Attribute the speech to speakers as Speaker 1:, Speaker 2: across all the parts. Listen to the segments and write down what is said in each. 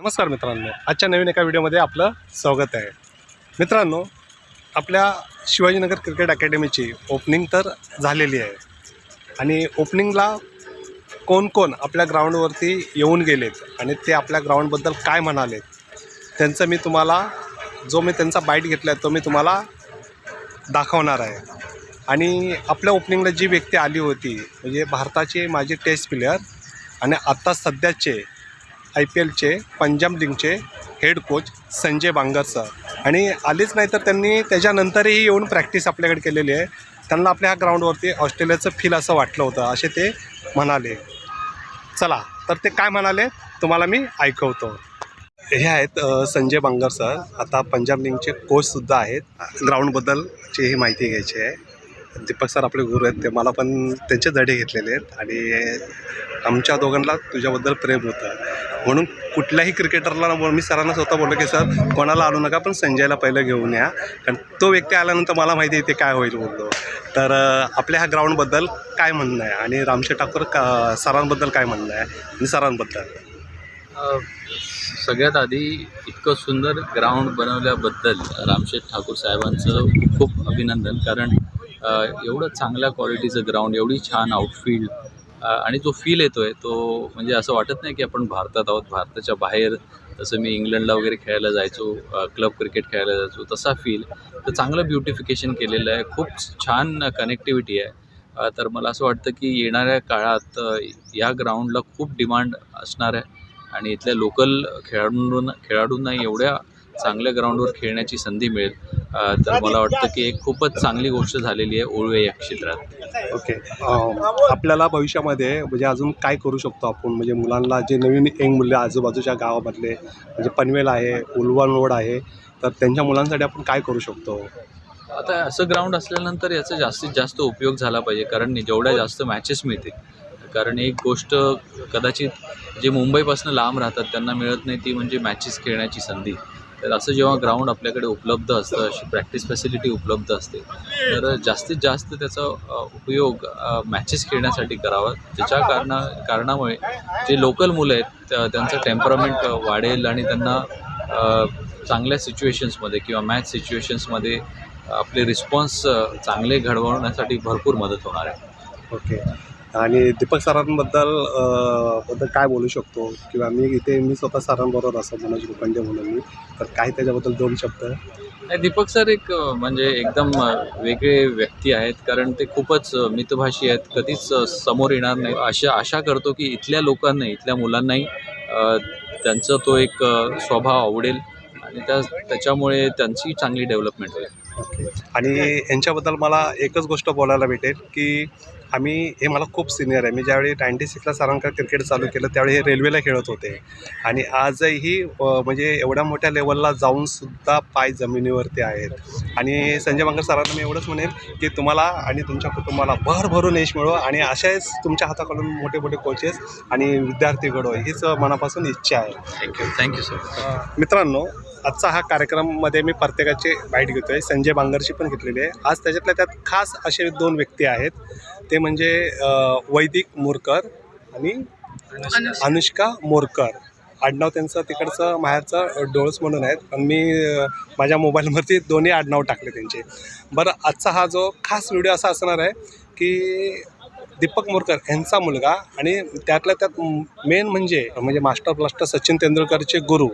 Speaker 1: नमस्कार मित्रांनो. आजच्या नवीन एका व्हिडिओमध्ये आपलं स्वागत आहे. मित्रांनो आपल्या शिवाजीनगर क्रिकेट अकॅडमीची ओपनिंग तर झालेली आहे. आणि ओपनिंगला कोण कोण आपल्या ग्राउंडवरती येऊन गेलेत आणि ते आपल्या ग्राउंडबद्दल काय म्हणालेत त्यांचं मी तुम्हाला जो मी त्यांचा बाईट घेतला आहे तो मी तुम्हाला दाखवणार आहे. आणि आपल्या ओपनिंगला जी व्यक्ती आली होती म्हणजे भारताचे माजी टेस्ट प्लेयर आणि आत्ता सध्याचे आय पी एलचे Punjab लिंगचे head coach Sanjay Bangar sir आणि आलेच नाही तर त्यांनी त्याच्यानंतरही येऊन प्रॅक्टिस आपल्याकडे केलेली आहे. त्यांना आपल्या ह्या ग्राउंडवरती ऑस्ट्रेलियाचं फील असं वाटलं होतं असे ते म्हणाले. चला तर ते काय म्हणाले तुम्हाला मी ऐकवतो. हे आहेत संजय बांगर सर आता पंजाब लिंगचे कोचसुद्धा आहेत. ग्राउंडबद्दलची ही माहिती घ्यायची आहे. दीपक सर आपले गुरु आहेत ते मला पण त्यांचे धडे घेतलेले आहेत. आणि आमच्या दोघांना तुझ्याबद्दल प्रेम होतं. म्हणून कुठल्याही क्रिकेटरला बोल मी सरांना स्वतः बोललो की सर कोणाला आणू नका पण संजयला पहिलं घेऊन या. कारण तो व्यक्ती आल्यानंतर मला माहिती आहे ते काय होईल बोललो तर आपल्या ह्या ग्राउंडबद्दल काय म्हणणं आहे? आणि रामशे ठाकूर का सरांबद्दल काय म्हणणं आहे? आणि सरांबद्दल?
Speaker 2: सगळ्यात आधी इतकं सुंदर ग्राउंड बनवल्याबद्दल रामशेठ ठाकूर साहेबांचं खूप अभिनंदन. कारण एवढं चांगल्या क्वालिटीचं ग्राउंड एवढी छान आउटफील्ड आणि जो फील येतो आहे तो म्हणजे असं वाटत नाही की आपण भारतात आहोत भारताच्या बाहेर. जसं मी इंग्लंडला वगैरे खेळायला जायचो क्लब क्रिकेट खेळायला जायचो तसा फील तर चांगलं ब्युटिफिकेशन केलेलं आहे. खूप छान कनेक्टिव्हिटी आहे. तर मला असं वाटतं की येणाऱ्या काळात या ग्राउंडला खूप डिमांड असणार आहे. आणि इथल्या लोकल खेळाडूंना खेळाडूंना एवढ्या चांगल्या ग्राउंडवर खेळण्याची संधी मिळेल. तर मला वाटतं की एक खूपच चांगली गोष्ट झालेली आहे ओळवे या क्षेत्रात.
Speaker 1: ओके. आपल्याला भविष्यामध्ये म्हणजे अजून काय करू शकतो आपण? म्हणजे मुलांना जे नवीन यंग मुले आजूबाजूच्या गावामधले म्हणजे पनवेल आहे उलवान रोड आहे तर त्यांच्या मुलांसाठी आपण काय करू शकतो?
Speaker 2: आता असं ग्राउंड असल्यानंतर याचा जास्तीत जास्त उपयोग झाला पाहिजे कारण जेवढ्या जास्त मॅचेस मिळतील. कारण एक गोष्ट कदाचित जे मुंबईपासून लांब राहतात त्यांना मिळत नाही ती म्हणजे मॅचेस खेळण्याची संधी. तर असं जेव्हा ग्राउंड आपल्याकडे उपलब्ध असतं अशी प्रॅक्टिस फॅसिलिटी उपलब्ध असते तर जास्तीत जास्त त्याचा उपयोग मॅचेस खेळण्यासाठी करावा. त्याच्या कारणा कारणामुळे जे लोकल मुलं आहेत त्या- त्यांचं टेम्परामेंट वाढेल आणि त्यांना चांगल्या सिच्युएशन्समध्ये किंवा मॅच सिच्युएशन्समध्ये आपले रिस्पॉन्स चांगले घडवण्यासाठी भरपूर मदत होणार आहे.
Speaker 1: ओके. आणि दीपक सरांबद्दल बद्दल काय बोलू शकतो? किंवा मी इथे मी स्वतः सरांबरोबर असं मनोज रुपंडे म्हणून मी. तर काय त्याच्याबद्दल दोन शब्द?
Speaker 2: नाही दीपक सर एक म्हणजे एकदम वेगळे व्यक्ती आहेत. कारण ते खूपच मितभाषी आहेत. कधीच समोर येणार नाही. अशा आशा करतो की इथल्या लोकांनाही इथल्या मुलांनाही त्यांचा तो एक स्वभाव आवडेल. आणि त्या त्याच्यामुळे त्यांची चांगली डेव्हलपमेंट होईल.
Speaker 1: ओके. आणि यांच्याबद्दल मला एकच गोष्ट बोलायला भेटेल की आम्ही हे मला खूप सिनियर आहे. मी ज्यावेळी नाईन्टी सिक्सला सरांकडे क्रिकेट चालू केलं त्यावेळी हे रेल्वेला खेळत होते. आणि आजही म्हणजे एवढ्या मोठ्या लेवलला जाऊनसुद्धा पाय जमिनीवरती आहेत. आणि संजय बांगर सरांना मी एवढंच म्हणेन की तुम्हाला आणि तुमच्या कुटुंबाला भरभरून यश मिळो आणि अशाच तुमच्या हाताकडून मोठे मोठे कोचेस आणि विद्यार्थी घडो हीच मनापासून इच्छा आहे.
Speaker 2: थँक्यू थँक्यू सर
Speaker 1: मित्रांनो आजचा हा कार्यक्रममध्ये मी प्रत्येकाची बाईट घेतो आहे संजय बांगरची पण घेतलेली आहे. आज त्याच्यातल्या त्यात खास असे दोन व्यक्ती आहेत. ते म्हणजे वैदिक मोरकर आणि अनुष्का मोरकर. आडनाव त्यांचं तिकडचं माहेरचं डोळस म्हणून आहेत. पण मी माझ्या मोबाईलवरती दोन्ही आडनाव टाकले त्यांचे. बरं आजचा हा जो खास व्हिडिओ असा असणार आहे की दीपक मोरकर यांचा मुलगा आणि त्यातल्या त्यात मेन म्हणजे म्हणजे मास्टर ब्लास्टर सचिन तेंडुलकरचे गुरु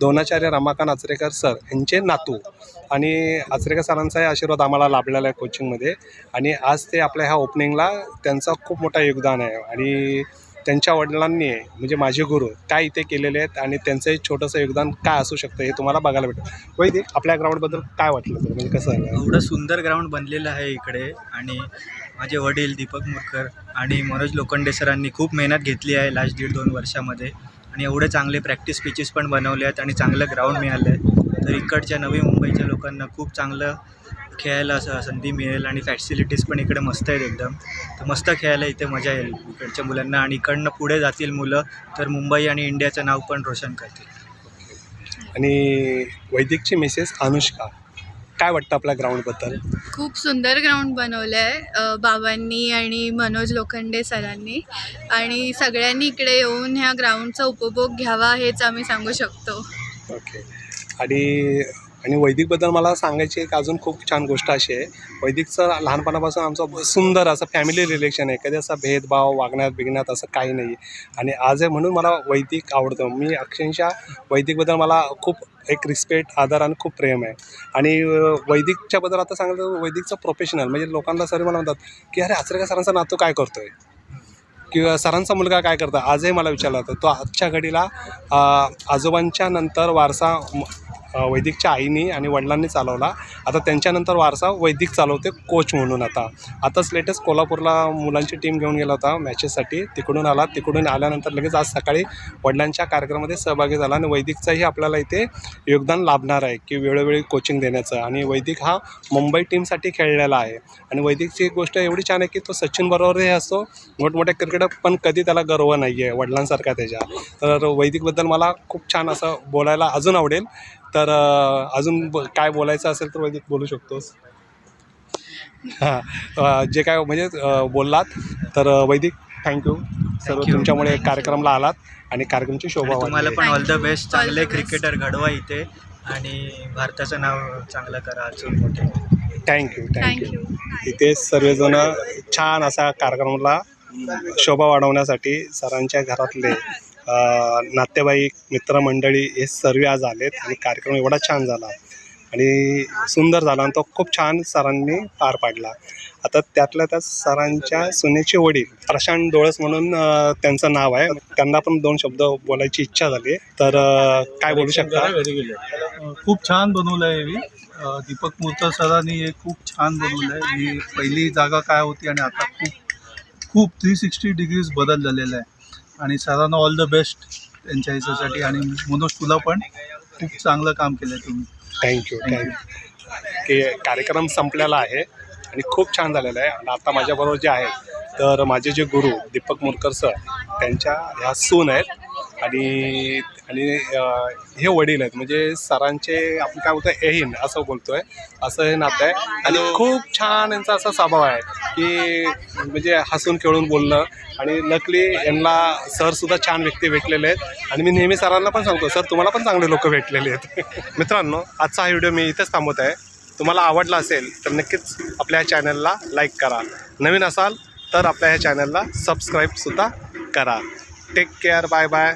Speaker 1: दोनाचार्य रमाकांत आचरेकर सर यांचे नातू आणि आचरेकर सरांचाही आशीर्वाद आम्हाला लाभलेला आहे कोचिंगमध्ये आणि आज ते आपल्या ह्या ओपनिंगला त्यांचा खूप मोठा योगदान आहे. आणि त्यांच्या वडिलांनी म्हणजे माझे गुरु काय इथे केलेले आहेत आणि त्यांचंही छोटंसं योगदान काय असू शकतं हे तुम्हाला बघायला भेटेल वैदिक आपल्या ग्राउंडबद्दल काय वाटलं तुला म्हणजे कसं आहे
Speaker 3: एवढं सुंदर ग्राउंड बनलेलं आहे इकडे आणि माझे वडील दीपक मुरकर आणि मनोज लोखंडे सरांनी खूप मेहनत घेतली आहे लास्ट दीड दोन वर्षामध्ये. आणि एवढे चांगले प्रॅक्टिस पिचेस पण बनवले आहेत आणि चांगलं ग्राउंड मिळालं आहे. तर इकडच्या नवी मुंबईच्या लोकांना खूप चांगलं खेळायला स- संधी मिळेल आणि फॅसिलिटीज पण इकडे मस्त आहेत एकदम. तर मस्त खेळायला इथे मजा येईल इकडच्या मुलांना आणि इकडनं पुढे जातील मुलं तर मुंबई आणि इंडियाचं नाव पण रोशन करतील.
Speaker 1: आणि वैदिकची मिसेस अनुष्का काय वाटतं आपल्या ग्राउंडबद्दल
Speaker 4: खूप सुंदर ग्राउंड बनवलं आहे बाबांनी आणि मनोज लोखंडे सरांनी. आणि सगळ्यांनी इकडे येऊन ह्या ग्राउंडचा उपभोग घ्यावा हेच आम्ही सांगू शकतो.
Speaker 1: ओके. आणि आणि वैदिकबद्दल मला सांगायची एक अजून खूप छान गोष्ट अशी आहे. वैदिकचं लहानपणापासून आमचं सुंदर असं फॅमिली रिलेशन आहे. कधी असा भेदभाव वागण्यात बिगण्यात असं काही नाही. आणि आज आहे म्हणून मला वैदिक आवडतं. मी अक्षरशः वैदिकबद्दल मला खूप एक रिस्पेक्ट आदर आणि खूप प्रेम आहे. आणि वैदिकच्याबद्दल आता सांगितलं तर वैदिकचं प्रोफेशनल म्हणजे लोकांना सर मला म्हणतात की अरे आचरेकर सरांचा नातू काय करतो आहे किंवा सरांचा मुलगा काय करतो आजही मला विचारला होता तो आजच्या घडीला आजोबांच्या नंतर वारसा वैदिकच्या आईनी आणि वडिलांनी चालवला. आता त्यांच्यानंतर वारसा वैदिक चालवते कोच म्हणून आता. आताच लेटेस्ट कोल्हापूरला मुलांची टीम घेऊन गेला होता मॅचेससाठी तिकडून आला. तिकडून आल्यानंतर लगेच आज सकाळी वडिलांच्या कार्यक्रमामध्ये सहभागी झाला आणि वैदिकचंही आपल्याला इथे योगदान लाभणार आहे की वेळोवेळी कोचिंग देण्याचं. आणि वैदिक हा मुंबई टीमसाठी खेळलेला आहे. आणि वैदिकची एक गोष्ट एवढी छान आहे की तो सचिन बरोबरही असतो. मोठमोठ्या क्रिकेटर पण कधी त्याला गर्व नाही आहे वडिलांसारखा त्याच्या. तर वैदिकबद्दल मला खूप छान असं बोलायला अजून आवडेल. तर अजून ब काय बोलायचं असेल तर वैदिक बोलू शकतोस. हां जे काय म्हणजे बोललात तर वैदिक थँक्यू सर्व. तुमच्यामुळे कार्यक्रमला आलात आणि कार्यक्रमची शोभा
Speaker 3: तुम्हाला. पण ऑल द बेस्ट चांगले. क्रिकेटर घडवा इथे आणि भारताचं नाव चांगलं करा अजून मोठे.
Speaker 1: थँक्यू थँक्यू इथे सर्वजण छान असा कार्यक्रमाला शोभा वाढवण्यासाठी सरांच्या घरातले नातेवाईक मित्रमंडळी हे सर्व आज आलेत आणि कार्यक्रम एवढा छान झाला. आणि सुंदर झाला आणि तो खूप छान सरांनी पार पाडला. आता त्यातल्या त्यात सरांच्या सुनेचे वडील प्रशांत डोळस म्हणून त्यांचं नाव आहे. त्यांना पण दोन शब्द बोलायची इच्छा झाली तर काय बोलू शकता?
Speaker 5: खूप छान बनवलं आहे मी दीपक मूर्त सरांनी हे खूप छान बनवलं आहे. ही पहिली जागा काय होती आणि आता खूप खूप थ्री सिक्स्टी डिग्रीज बदल झालेला आहे. आणि सरांना ऑल द बेस्ट त्यांच्या ह्याच्यासाठी आणि मनोज तुला पण खूप चांगलं काम केलं आहे तुम्ही
Speaker 1: थँक्यू थँक्यू की कार्यक्रम संपलेला आहे आणि खूप छान झालेला आहे. आणि आता माझ्याबरोबर जे आहेत तर माझे जे गुरु दीपक मुरकर सर त्यांच्या ह्या सून आहेत. आणि आणि हे वडील आहेत. म्हणजे सरांचे आपण काय बोलतो एहीन असं बोलतोय. असं हे नातं आहे. आणि खूप छान यांचा असा स्वभाव आहे की म्हणजे हसून खेळून बोलणं. आणि लकली यांना सरसुद्धा छान व्यक्ती भेटलेले आहेत. आणि मी नेहमी सरांना पण सांगतो सर तुम्हाला पण चांगले लोक भेटलेले आहेत. मित्रांनो आजचा हा व्हिडिओ मी इथेच थांबवत आहे. तुम्हाला आवडला असेल तर नक्कीच आपल्या ह्या चॅनलला लाईक करा. नवीन असाल तर आपल्या ह्या चॅनलला सबस्क्राईबसुद्धा करा. Take care bye bye